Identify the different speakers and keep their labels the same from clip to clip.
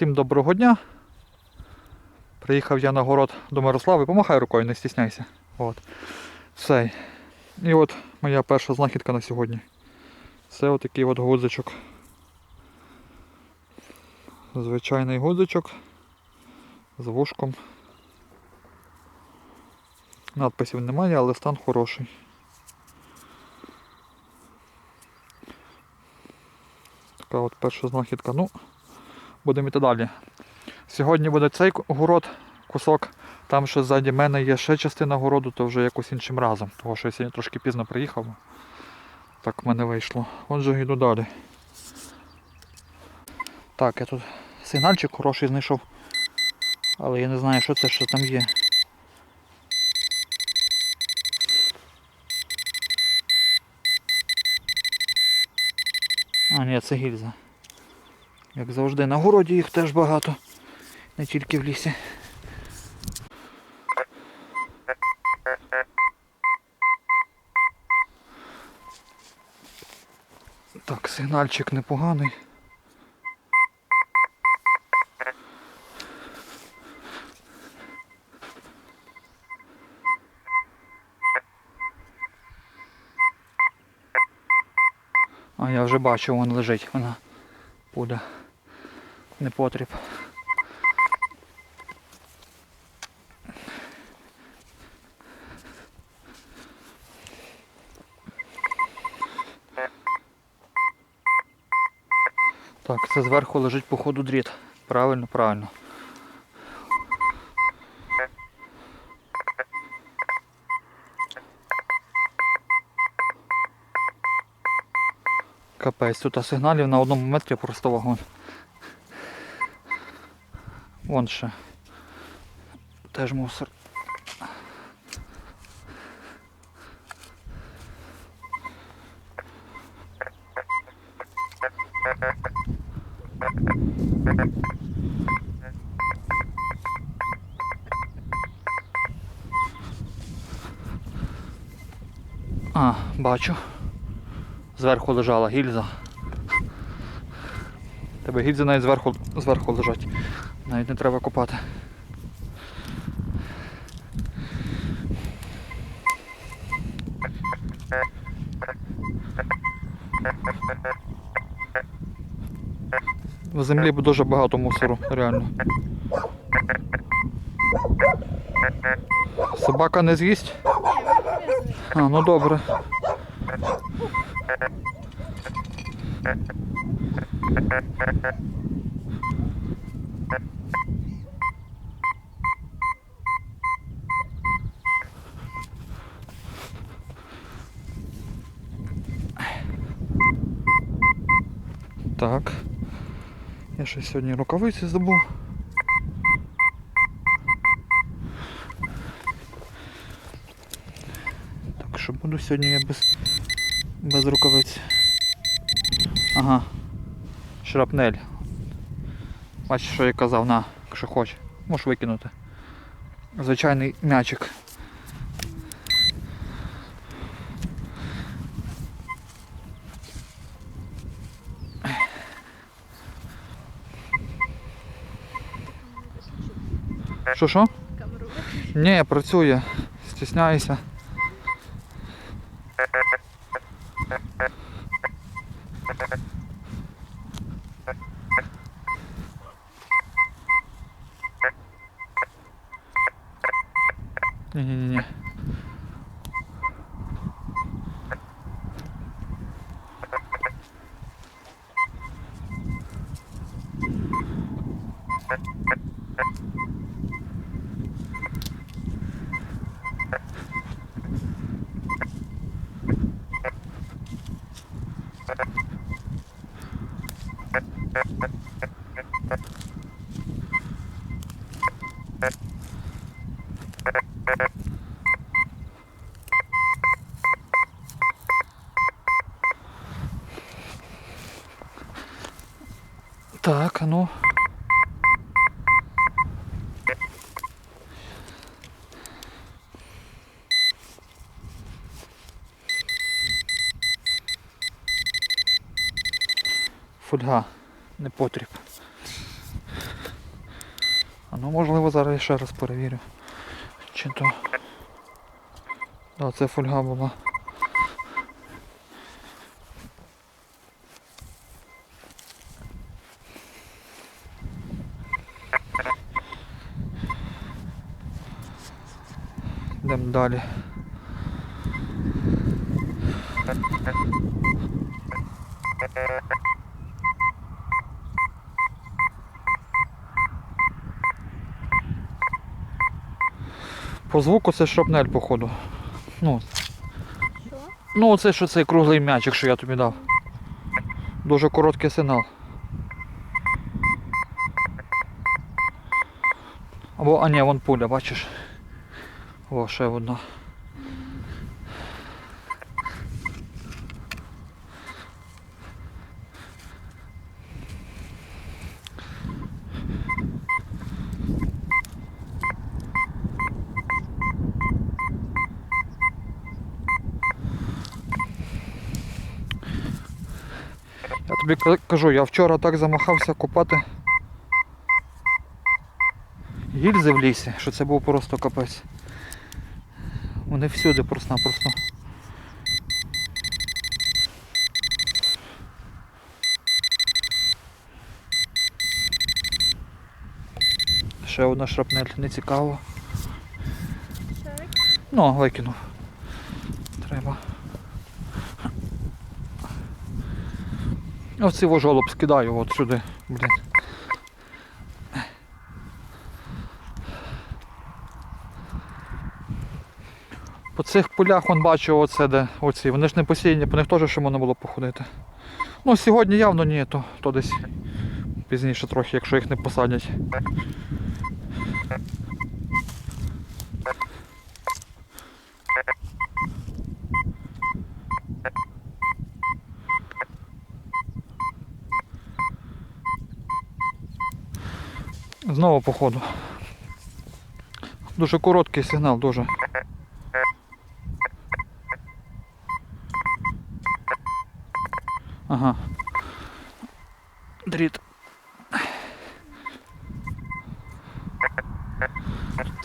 Speaker 1: Всім доброго дня. Приїхав я на город до Мирослави. Помахай рукою, не стісняйся. От. Все. І от моя перша знахідка на сьогодні. Це отакий от гудзичок. Звичайний гудзичок з вушком. Надписів немає, але стан хороший. Така от перша знахідка. Ну, будемо йти далі. Сьогодні буде цей город, кусок. Там ще ззаді мене є ще частина городу, то вже якось іншим разом. Тому що я сьогодні трошки пізно приїхав. Так в мене вийшло. Отже, йду далі. Так, я тут сигнальчик хороший знайшов. Але я не знаю, що це, що там є. А, ні, це гільза. Як завжди, на городі їх теж багато, не тільки в лісі. Так, сигнальчик непоганий. А я вже бачу, вон лежить, вона буде не потріб. Так, це зверху лежить по ходу дріт. Правильно, правильно. Капець, тут сигналів на одному метрі просто вагон. Вон ще. Теж мусор. А, бачу. Зверху лежала гільза. Тебе гільзи навіть зверху, зверху лежать. Навіть не треба копати. В землі дуже багато мусору, реально. Собака не з'їсть? А, ну добре. Так. Ще сьогодні рукавиці забув. Так що буду сьогодні я без, без рукавиць. Ага. Шрапнель. Бачиш, що я казав, на, якщо хочеш. Можеш викинути. Звичайний м'ячик. Що що?
Speaker 2: Камеру
Speaker 1: Ні, працює. Стісняюся. Ні-ні-ні. Так, а ну. Фольга, не потріб. А ну можливо зараз ще раз перевірю. Чи то. Да, це фольга була. Йдемо далі. По звуку це шрапнель, походу. Ну,
Speaker 2: Що?
Speaker 1: ну оце що цей круглий м'ячик, що я тобі дав. Дуже короткий сигнал. Або, а ні, вон пуля, бачиш? О, ще одна. Я тобі кажу, я вчора так замахався купати гільзи в лісі, що це був просто капець. Вони всюди просто-напросто. Ще одна шрапнель, не цікаво. Ну, викинув. Треба. Оці жолоб скидаю от сюди, блін. Цих полях вон бачу оце де оці. Вони ж не посіяні, по них теж ще можна було походити. Ну сьогодні явно ні, то, то десь пізніше трохи, якщо їх не посадять. Знову походу. Дуже короткий сигнал, дуже.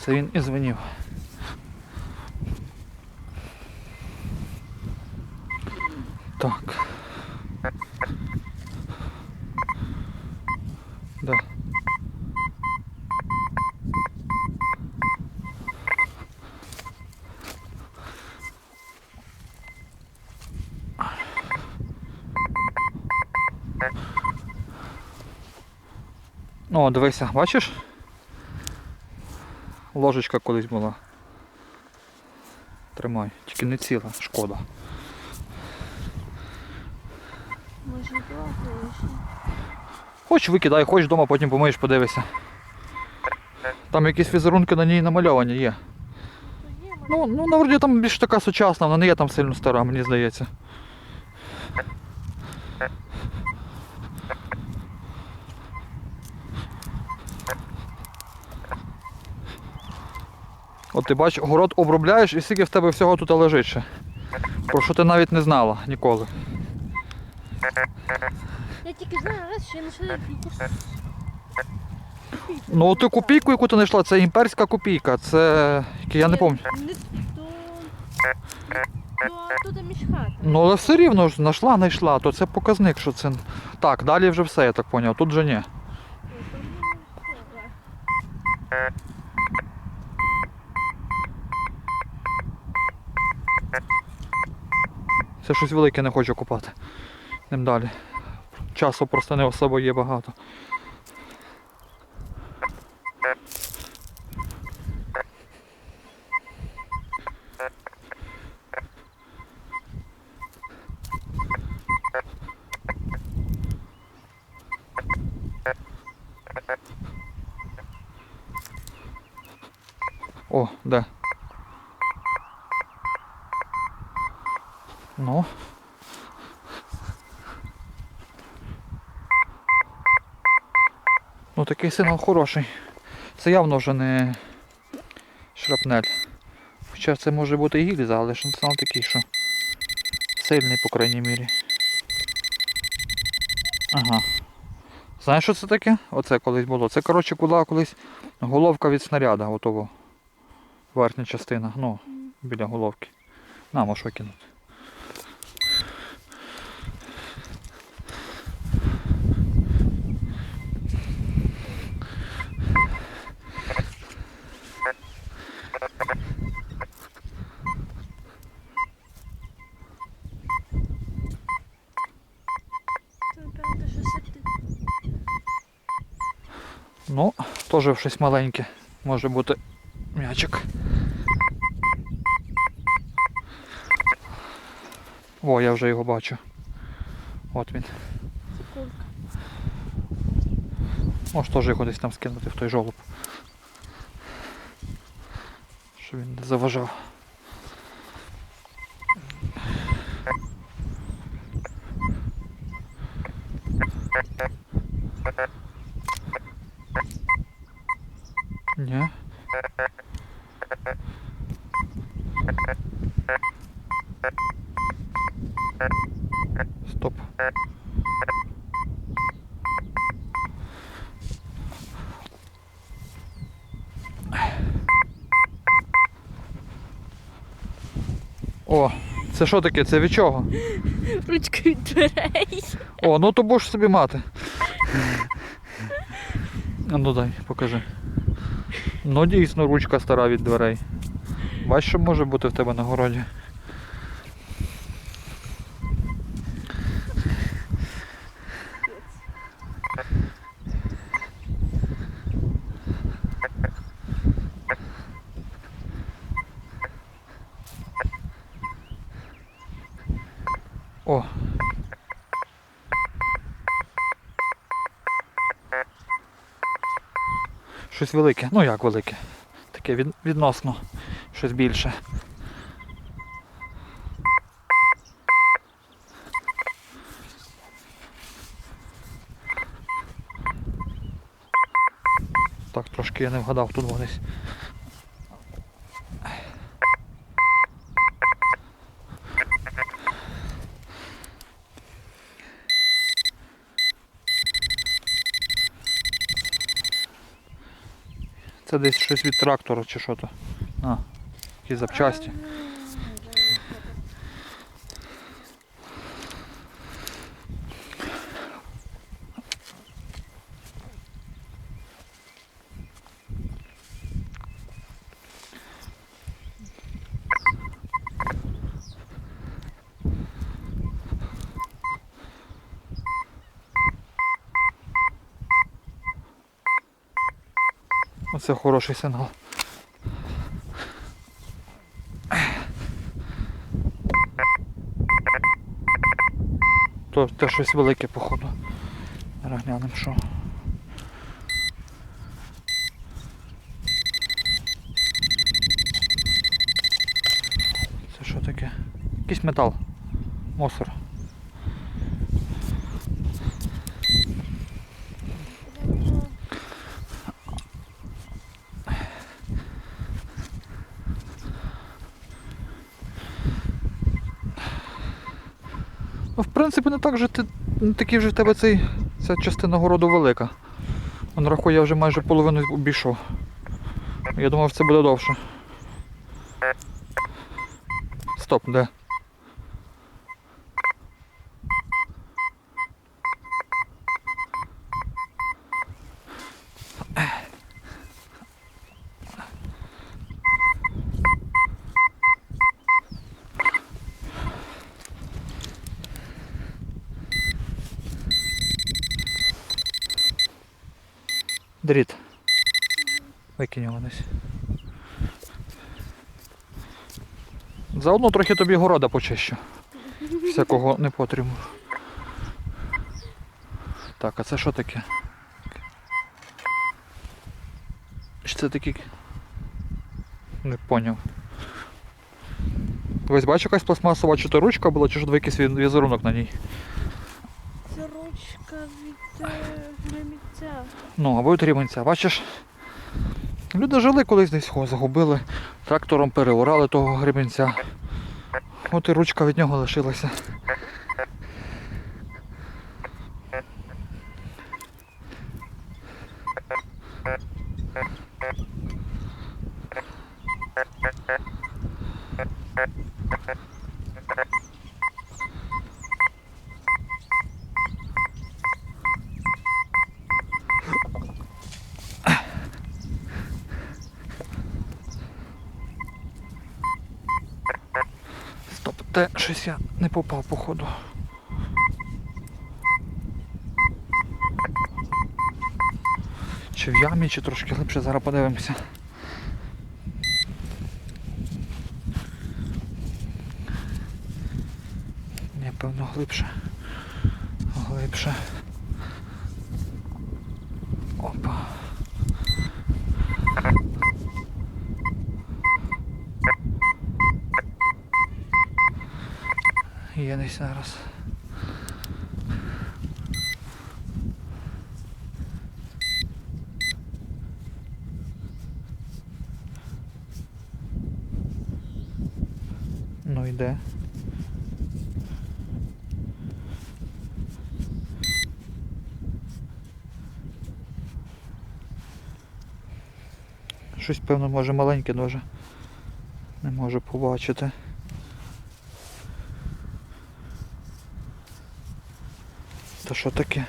Speaker 1: Це він і дзвонив. Так. Да. О, дивися, бачиш? Ложечка колись була. Тримай, тільки не ціла, шкода.
Speaker 2: Може.
Speaker 1: Хоч викидай, хоч вдома, потім помиєш, подивися. Там якісь візерунки на ній намальовані є. Ну, ну на вроді там більш така сучасна, вона не є там сильно стара, мені здається. От ти бачиш, город обробляєш і скільки в тебе всього тут лежить ще. Про що ти навіть не знала ніколи.
Speaker 2: Я тільки знаю раз, що я знайшла якусь.
Speaker 1: Ну ти копійку, яку ти знайшла, це імперська копійка. Це. Я не пам'ятаю.
Speaker 2: То тут між хата.
Speaker 1: Ну але все рівно ж знайшла, знайшла, то це показник, що це. Так, далі вже все, я так зрозумів. Тут же ні. Це щось велике не хочу купати. Ним далі. Часу просто не особо є багато. Сигнал хороший. Це явно вже не шрапнель. Хоча це може бути і гільза, але ж сигнал такий, що сильний, по крайній мірі. Ага. Знаєш, що це таке? Оце колись було. Це, коротше, була колись головка від снаряда, готово. Верхня частина. Ну, біля головки. На, можеш викинути.
Speaker 2: Це, напевно, що сидить.
Speaker 1: Ну, теж щось маленьке. Може бути м'ячик. О, я вже його бачу. От він. Може теж його десь там скинути в той жолоб. Щоб він не заважав. Ні. Стоп. О, це що таке? Це від чого?
Speaker 2: Ручка від дверей.
Speaker 1: О, ну то будеш собі мати. А Ну дай, покажи. Ну дійсно ручка стара від дверей. Бач, що може бути в тебе на городі. Щось велике. Ну як велике? Таке від, відносно. Щось більше. Так, трошки я не вгадав тут вони. Це десь щось від трактора чи що то. А, якісь запчасті. Оце хороший сигнал. То те щось велике, походу. Зараз глянемо, що. Це що таке? Якийсь метал. Мусор. Принципі, не так же ти, не такий вже в тебе цей, ця частина городу велика. Он рахує, я вже майже половину обійшов. Я думав, це буде довше. Стоп, де? Дріт. Викинь його десь. Заодно трохи тобі города почищу. Всякого не потрібно. Так, а це що таке? Що це такі? Не поняв. Ось бачу якась пластмасова чи то ручка була, чи ж якийсь візерунок на ній.
Speaker 2: Це ручка від е, гриміця.
Speaker 1: Ну, або від рівенця. Бачиш? Люди жили колись десь його загубили, трактором переорали того гребінця. От і ручка від нього лишилася. Стоп, те щось я не попав, походу. Чи в ямі, чи трошки глибше, зараз подивимося. Не, певно, глибше. Глибше. Є зараз. Ну йде. Щось, певно, може маленьке дуже. Не можу побачити. Що таке?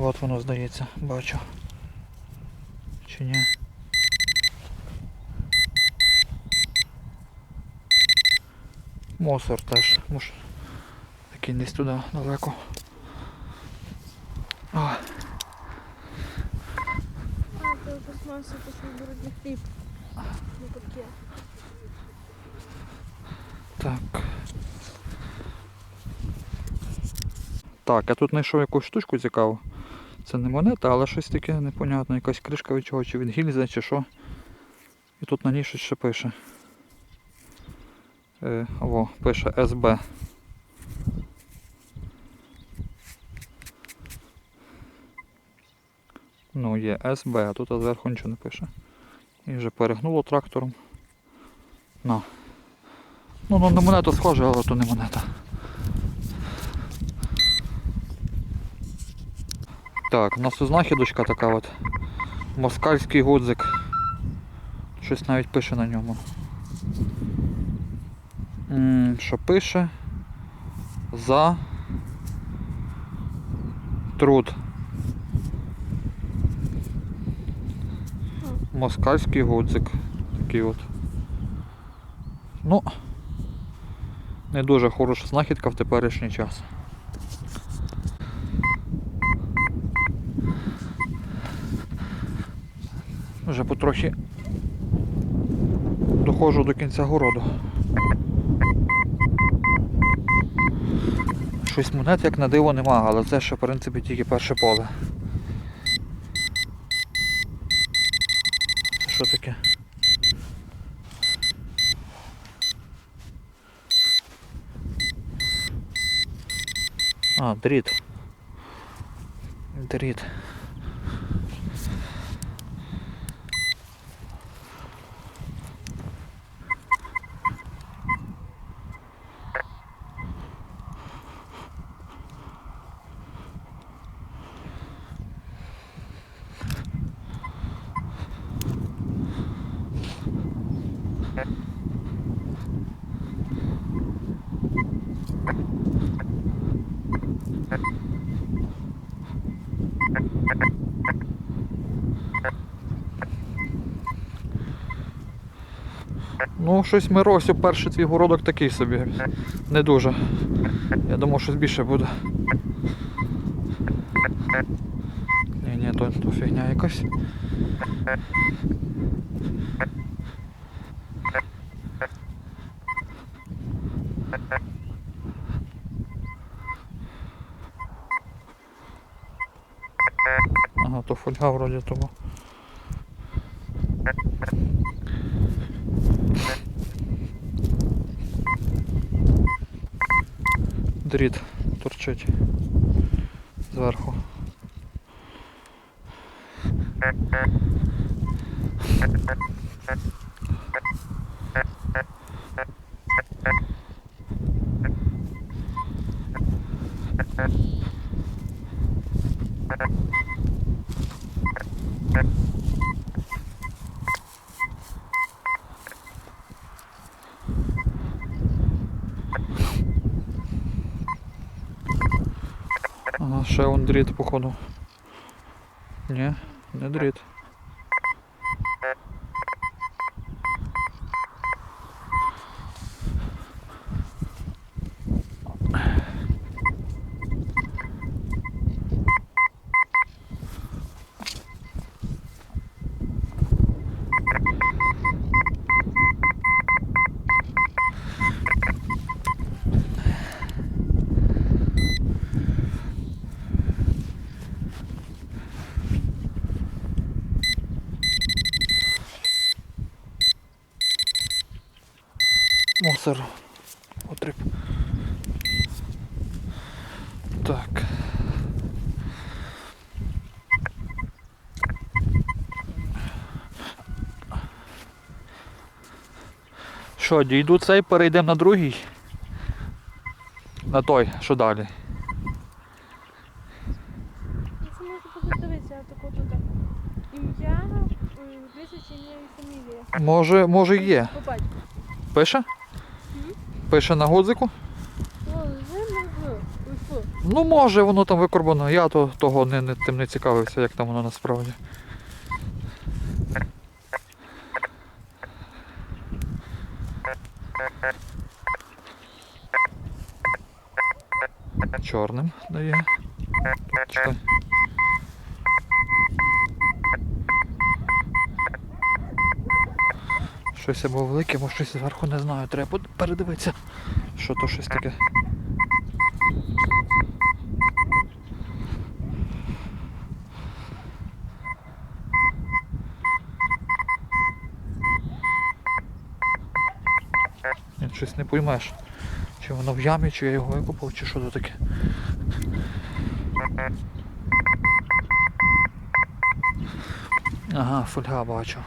Speaker 1: От воно здається, бачу. Чи ні? Мусор теж. Муж такий десь туди далеко.
Speaker 2: А, пластмаса після боротьби хліб. Ну таке.
Speaker 1: так. Так, я тут знайшов якусь штучку цікаву. Це не монета, але щось таке непонятне, якась кришка від чого, чи від гільзи, чи що. І тут на ній щось ще пише. Е, о, пише СБ. Ну, є СБ, а тут зверху нічого не пише. І вже перегнуло трактором. На. Ну, ну на монету схоже, але то не монета. Так, у нас тут знахідочка така от. Москальський гудзик. Щось навіть пише на ньому. М, Що пише? За труд. Москальський гудзик. Такий от. Ну, не дуже хороша знахідка в теперішній час. Вже потрохи доходжу до кінця городу. Щось монет як на диво нема, але це ще в принципі тільки перше поле. Що таке? А, дріт. Дріт. Ну, щось Миросю, перший твій городок такий собі. Не дуже. Я думав, щось більше буде. Ні, ні, то, то фігня якась. Ага, то фольга вроді тому. Дріт торчить зверху. Ага, ще он дріт, походу. Ні, не дріт. Мусор. Отриб. Так. Що, дійду цей, перейдемо на другий. На той, що далі.
Speaker 2: Це можна подивитися, а тако тут. Ім'я, прізвище, ім'я і фамілія.
Speaker 1: Може, може є.
Speaker 2: По батьку.
Speaker 1: Пише? Пише на гудзику?
Speaker 2: О, вже не знаю. Ой, фу.
Speaker 1: Ну, може, воно там викорбано. Я то, того не, не, тим не цікавився, як там воно насправді. Чорним дає. Читай. Щось або велике, або щось зверху не знаю. Треба передивитися, що то щось таке. Ні, щось не поймеш. Чи воно в ямі, чи я його викопав, чи що то таке. Ага, фольга бачу.